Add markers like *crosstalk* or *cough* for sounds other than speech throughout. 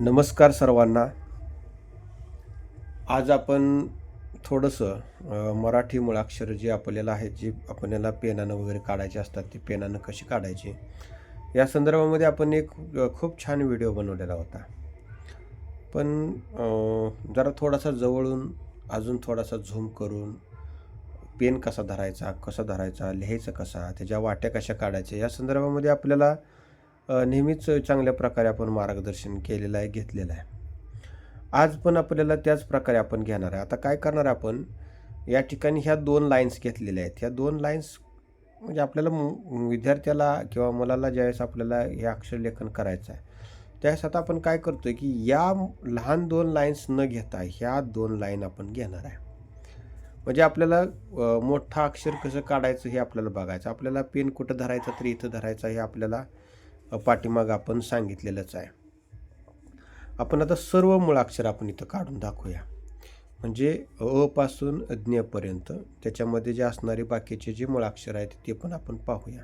नमस्कार सर्वांना. आज आपण थोडंसं मराठी मुळाक्षर जे आपल्याला आहेत जी आपल्याला पेनानं वगैरे काढायचे असतात ते पेनानं कशी काढायची? या संदर्भामध्ये आपण एक खूप छान व्हिडिओ बनवलेला होता. पण जरा थोडासा जवळून अजून थोडासा झूम करून पेन कसा धरायचा कसा धरायचा लिहायचं कसा त्याच्या वाट्या कशा काढायच्या या संदर्भामध्ये आपल्याला नेहमीच चांगल्या प्रकारे आपण मार्गदर्शन केलेलं आहे घेतलेलं आहे. आज पण आपल्याला त्याच प्रकारे आपण घेणार आहे. आता काय करणार आहे आपण? या ठिकाणी ह्या दोन लाईन्स घेतलेल्या आहेत. ह्या दोन लाईन्स म्हणजे आपल्याला विद्यार्थ्याला किंवा मुलाला ज्यावेळेस आपल्याला हे अक्षरलेखन करायचं आहे त्यावेळेस आता आपण काय करतो की या लहान दोन लाईन्स न घेता ह्या दोन लाईन आपण घेणार आहे. म्हणजे आपल्याला मोठा मोठं अक्षर कसं काढायचं हे आपल्याला बघायचं. आपल्याला पेन कुठं धरायचा तर इथं धरायचा हे आपल्याला पाठीमाग आपण सांगितलेलंच आहे. आपण आता सर्व मुळाक्षर आपण इथं काढून दाखवूया. म्हणजे अपासून पासून ज्ञपर्यंत त्याच्यामध्ये जे असणारे बाकीचे जे मुळाक्षर आहेत ते पण आपण पाहूया.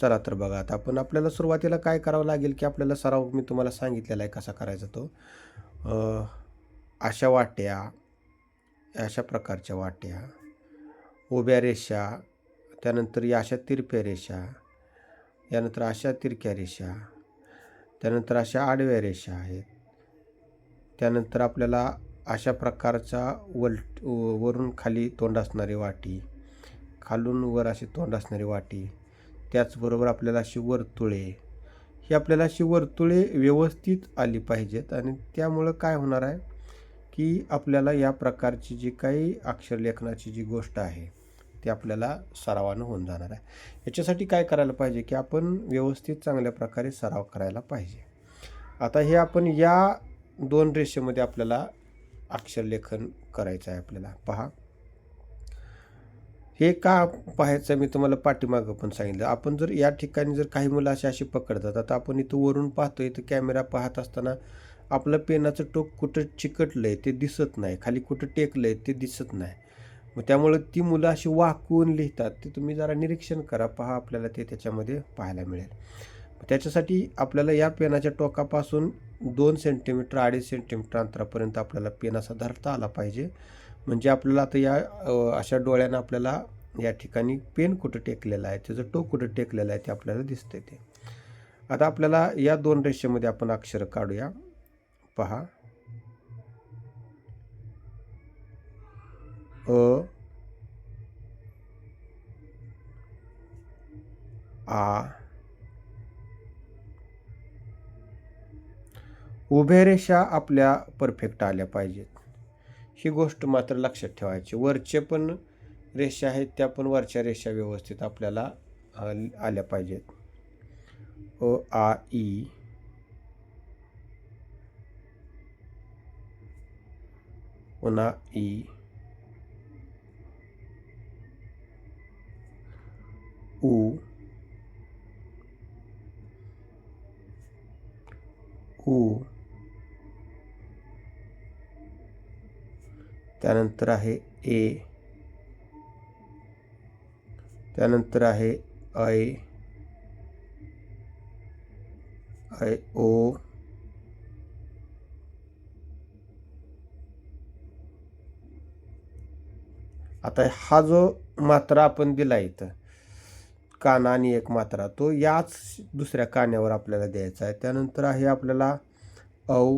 चला तर बघा आता आपण आपल्याला सुरुवातीला काय करावं लागेल की आपल्याला सराव मी तुम्हाला सांगितलेला आहे कसा करायचा तो. अशा वाट्या अशा प्रकारच्या वाट्या उभ्या रेषा त्यानंतर या अशा तिरप्या रेषा यानंतर अशा तिरक्या रेषा त्यानंतर अशा आडव्या रेषा आहेत. त्यानंतर आपल्याला अशा प्रकारचा वलट वरून खाली तोंड असणारी वाटी खालून वर अशी तोंड असणारी वाटी त्याचबरोबर आपल्याला अशी वर्तुळे. ही आपल्याला अशी वर्तुळे व्यवस्थित आली पाहिजेत आणि त्यामुळं काय होणार आहे की आपल्याला या प्रकारची जी काही अक्षरलेखनाची जी गोष्ट आहे ते आपल्याला सरावानं होऊन जाणार आहे. याच्यासाठी काय करायला पाहिजे की आपण व्यवस्थित चांगल्या प्रकारे सराव करायला पाहिजे. आता हे आपण या दोन रेषेमध्ये आपल्याला अक्षरलेखन करायचं आहे आपल्याला. पहा. हे का पाहायचं मी तुम्हाला पाठीमागं पण सांगितलं. आपण जर या ठिकाणी जर काही मुलं अशी अशी पकडतात आता आपण इथं वरून पाहतो इथं कॅमेरा पाहत असताना आपलं पेनाचं टोक कुठं चिकटलं आहे ते दिसत नाही. खाली कुठं टेकलं आहे ते दिसत नाही. मग त्यामुळं ती मुलं अशी वाकून लिहितात. ते तुम्ही जरा निरीक्षण करा पहा आपल्याला ते त्याच्यामध्ये पाहायला मिळेल. त्याच्यासाठी आपल्याला या पेनाच्या टोकापासून दोन सेंटीमीटर अडीच सेंटीमीटर अंतरापर्यंत आपल्याला पेन असा धरता आला पाहिजे. म्हणजे आपल्याला आता या अशा डोळ्यानं आपल्याला या ठिकाणी पेन कुठं टेकलेलं आहे त्याचं टोक कुठं टेकलेलं आहे ते आपल्याला दिसतंय ते. आता आपल्याला या दोन रेषेमध्ये आपण अक्षर काढूया. पहा. अ आ. उभ्या रेषा आपल्या परफेक्ट आल्या पाहिजेत. ही गोष्ट मात्र लक्षात ठेवायची. वरचे पण रेषा आहेत त्या पण वरच्या रेषा व्यवस्थित आपल्याला आल्या पाहिजेत. अ आ ई. पुन्हा ई. उ उ त्यानंतर आहे ए त्यानंतर आहे ऐ ऐ ओ आता हा जो मात्रा आपण दिला इथं काना आणि एक मात्रा. तो याच दुसऱ्या कान्यावर आपल्याला द्यायचा आहे. त्यानंतर आहे आपल्याला औ.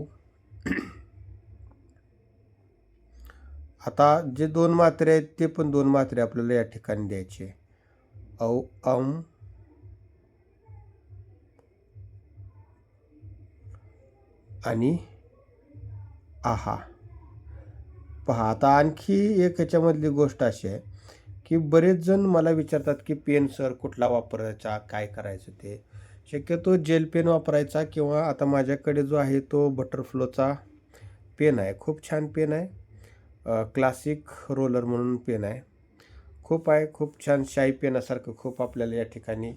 आता जे दोन मात्रे आहेत ते पण दोन मात्रे आपल्याला या ठिकाणी द्यायचे औ अम. आणि आहा. पहा आता आणखी एक ह्याच्यामधली गोष्ट अशी आहे. की बरेच जण मला विचारतात की पेन सर कुठला वापरायचा काय करायचं ते. शक्यतो जेल पेन वापरायचा किंवा आता माझ्याकडे जो आहे तो बटरफ्लोचा पेन आहे. खूप छान पेन आहे. क्लासिक रोलर म्हणून पेन आहे. खूप आहे खूप छान शाई पेनासारखं खूप आपल्याला या ठिकाणी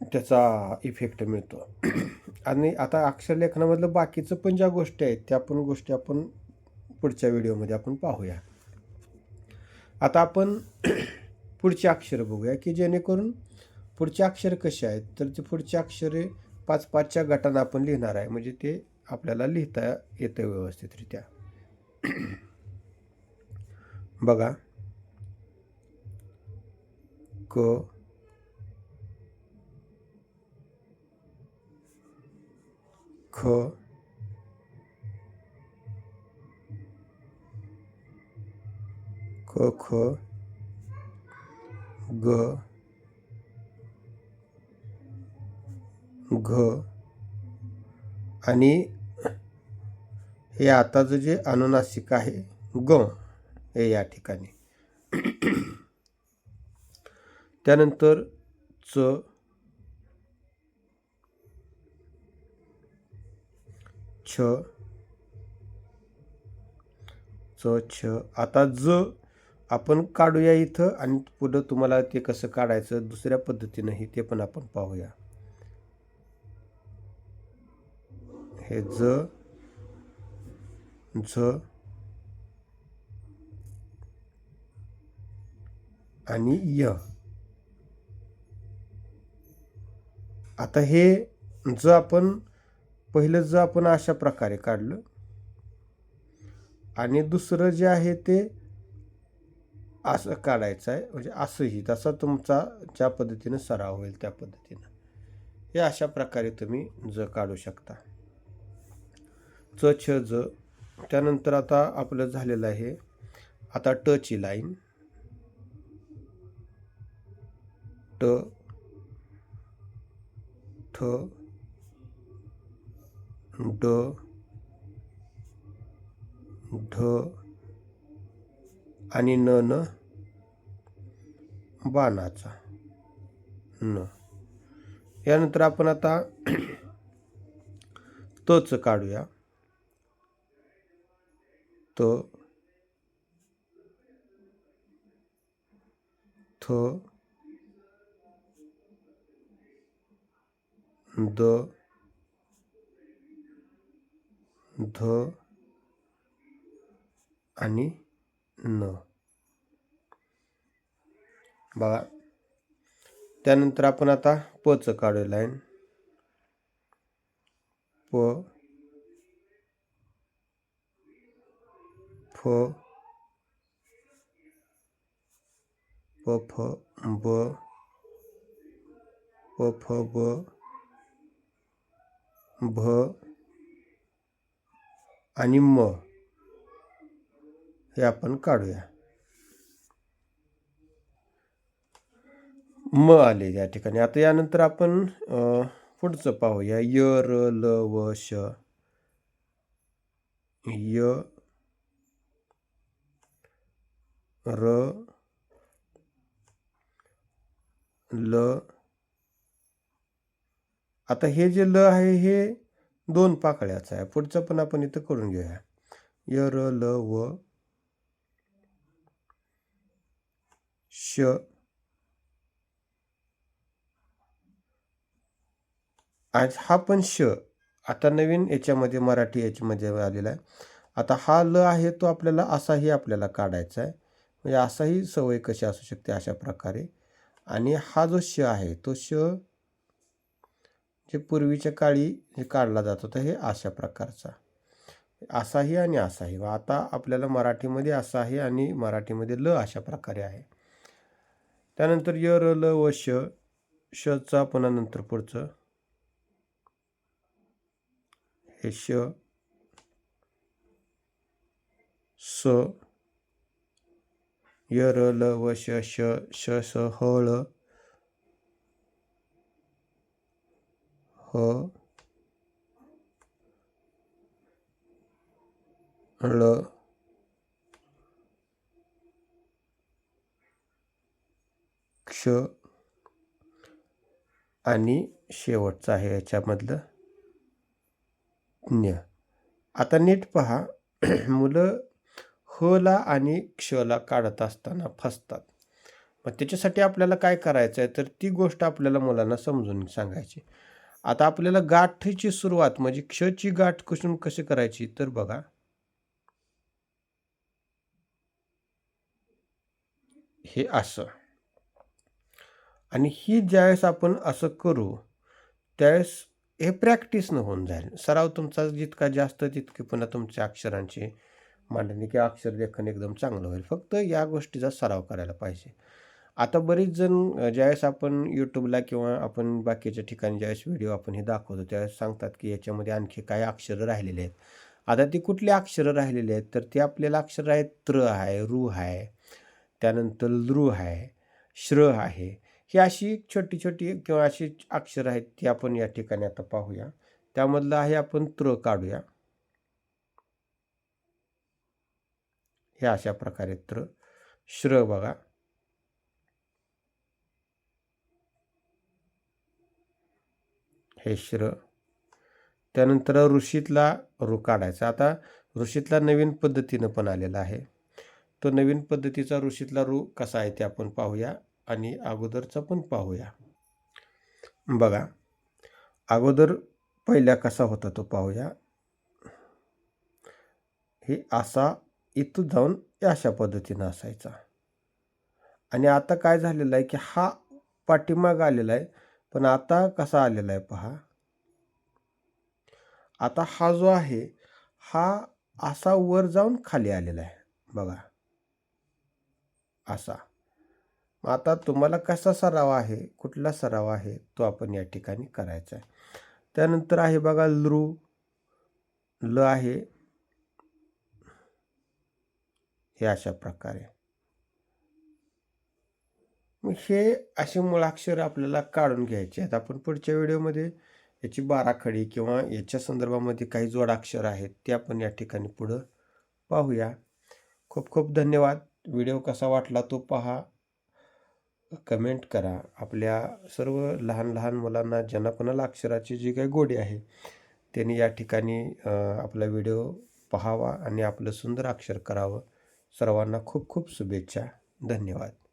त्याचा इफेक्ट मिळतो. *clears throat* आणि आता अक्षरलेखनामधलं बाकीचं पण ज्या गोष्टी आहेत त्या पण गोष्टी आपण पुढच्या व्हिडिओमध्ये आपण पाहूया. आता आपण *clears throat* पुढचे अक्षरं बघूया की जेणेकरून पुढचे अक्षर कसे आहेत. तर ते पुढचे अक्षरे पाच पाचच्या गटांना आपण लिहिणार आहे. म्हणजे ते आपल्याला लिहिता येतं व्यवस्थितरित्या. *clears throat* बघा. क. ख. क ख ग घ. आणि हे आताचं जे अनुनासिक आहे ग हे या ठिकाणी. त्यानंतर च छ च छ. आता ज आपण काढूया इथं आणि पुढं तुम्हाला ते कसं काढायचं दुसऱ्या पद्धतीनंही ते पण आपण पाहूया. हे ज झ आणि य. आता हे ज आपण पहिलं ज आपण अशा प्रकारे काढलं. आणि दुसरं जे आहे ते असं काढायचं आहे. म्हणजे असंही तसा तुमचा ज्या पद्धतीनं सराव होईल त्या पद्धतीनं. हे अशा प्रकारे तुम्ही ज काढू शकता. च छ ज. त्यानंतर आता आपलं झालेलं आहे. आता ट ची लाईन. ट. ठ ड. ढ. आणि न न. बाणाचा. न. यानंतर आपण आता *clears throat* तच काढूया. त. थ. द. ध. आणि न. बघा. त्यानंतर आपण आता पच काढू लाईन. प. फ. प फ ब. प फ ब. भ. आणि म. हे आपण काढूया. म आले या ठिकाणी. आता यानंतर आपण पुढचं पाहूया. य र ल व श. य र ल. आता हे जे ल आहे हे दोन पाकळ्याचं आहे. पुढचं पण आपण इथं करून घेऊया. य र ल व श आज हा पण श आता नवीन याच्यामध्ये मराठी याच्यामध्ये आलेला आहे. आता हा ल आहे तो आपल्याला असाही आपल्याला काढायचा आहे. म्हणजे असाही सवय कशी असू शकते अशा प्रकारे. आणि हा जो श आहे तो श जे पूर्वीच्या काळी जे काढला जात होता हे अशा प्रकारचा. असाही आणि असाही. व आता आपल्याला मराठीमध्ये असा आहे आणि मराठीमध्ये ल अशा प्रकारे आहे. त्यानंतर य र ल व श शचा पुन्हा नंतर पुढचं. हे श स य र ल व श श श स ह ळ ह ल क्ष आणि शेवटचं आहे याच्यामधलं ज्ञ आता नीट पहा. *clears throat* मुलं हला आणि क्षला काढत असताना फसतात. मग त्याच्यासाठी आपल्याला काय करायचं आहे? तर ती गोष्ट आपल्याला मुलांना समजून सांगायची. आता आपल्याला गाठीची सुरुवात म्हणजे क्षची गाठ कसून कशी करायची? तर बघा. हे असं. आणि ही ज्यावेळेस आपण असं करू त्यावेळेस हे प्रॅक्टिसनं होऊन जाईल. सराव तुमचा जितका जास्त तितके पुन्हा तुमच्या अक्षरांची मांडणी किंवा अक्षर लेखन एकदम चांगलं होईल. फक्त या गोष्टीचा सराव करायला पाहिजे. आता बरीच जण ज्यावेळेस आपण यूट्यूबला किंवा आपण बाकीच्या ठिकाणी ज्यावेळेस व्हिडिओ आपण हे दाखवतो त्यावेळेस सांगतात की याच्यामध्ये आणखी काय अक्षरं राहिलेले आहेत. आता ती कुठली अक्षरं राहिलेली आहेत? तर ती आपल्याला अक्षरं आहेत त्र आहे रू आहे त्यानंतर लृ आहे श्र आहे ही अशी छोटी छोटी किंवा अशी अक्षर आहेत ती आपण या ठिकाणी आता पाहूया. त्यामधलं आहे आपण त्र काढूया. हे अशा प्रकारे त्र श्र बघा. हे श्र. त्यानंतर ऋषीतला रू काढायचा. आता ऋषीतला नवीन पद्धतीनं पण आलेला आहे. तो नवीन पद्धतीचा ऋषीतला रू कसा आहे ते आपण पाहूया. आणि अगोदरचा पण पाहूया. बघा अगोदर पहिल्या कसा होता तो पाहूया. हे असा इथं जाऊन हे अशा पद्धतीनं असायचा. आणि आता काय झालेलं आहे की हा पाठीमाग आलेला आहे पण आता कसा आलेला आहे पहा. आता हा जो आहे हा असा वर जाऊन खाली आलेला आहे. बघा. असा. आता तुम्हाला कसा सराव आहे? कुठला सराव आहे? तो आपण या ठिकाणी करायचा आहे. त्यानंतर आहे बघा लृ. ल आहे. हे अशा प्रकारे. मग हे असे मुळाक्षर आपल्याला काढून घ्यायचे आहेत. आपण पुढच्या व्हिडिओमध्ये याची बाराखडी किंवा याच्या संदर्भामध्ये काही जोडाक्षर आहेत ते आपण या ठिकाणी पुढं पाहूया. खूप खूप धन्यवाद. व्हिडिओ कसा वाटला तो पहा. कमेंट करा. आपल्या सर्व लहान लहान मुलांना ज्यांना कोणाला अक्षराची जी काही गोडी आहे त्यांनी या ठिकाणी आपला व्हिडिओ पहावा आणि आपलं सुंदर अक्षर करावं. सर्वांना खूप खूप शुभेच्छा. धन्यवाद.